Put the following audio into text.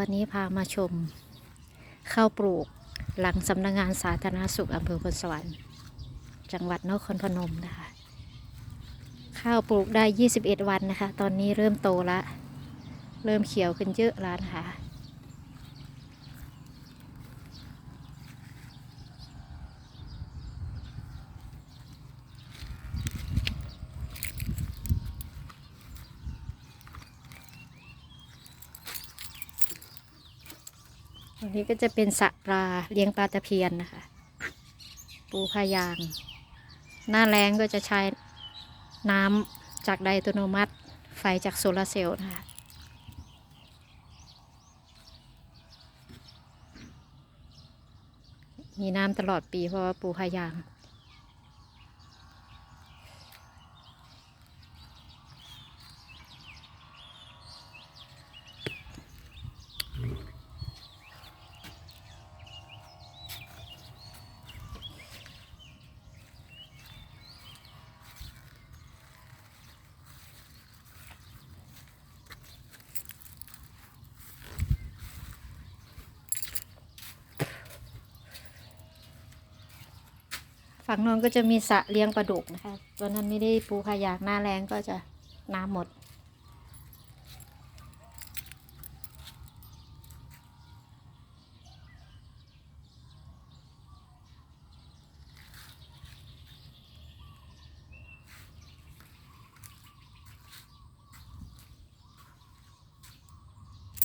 วันนี้พามาชมข้าวปลูกหลังสำนักงานสาธารณสุขอำเภอพลสวรรค์จังหวัดนครพนมนะคะ ข้าวปลูกได้ 21 วันนะคะ ตอนนี้เริ่มโตละ เริ่มเขียวขึ้นเยอะแล้วนะคะ อันนี้ก็จะเป็นสระปลาเลี้ยงปลาตะเพียนนะคะ ปูพายาง หน้าแรงก็จะใช้น้ำจากไดอัตโนมัติ ไฟจากโซลาร์เซลล์นะคะมีน้ำตลอดปีเพราะว่าปูพายาง ฝั่งโน้นก็จะมีสระเลี้ยงปลาดุกนะคะตอนนั้นไม่ได้ปูขยากหน้าแรงก็จะน้ำหมด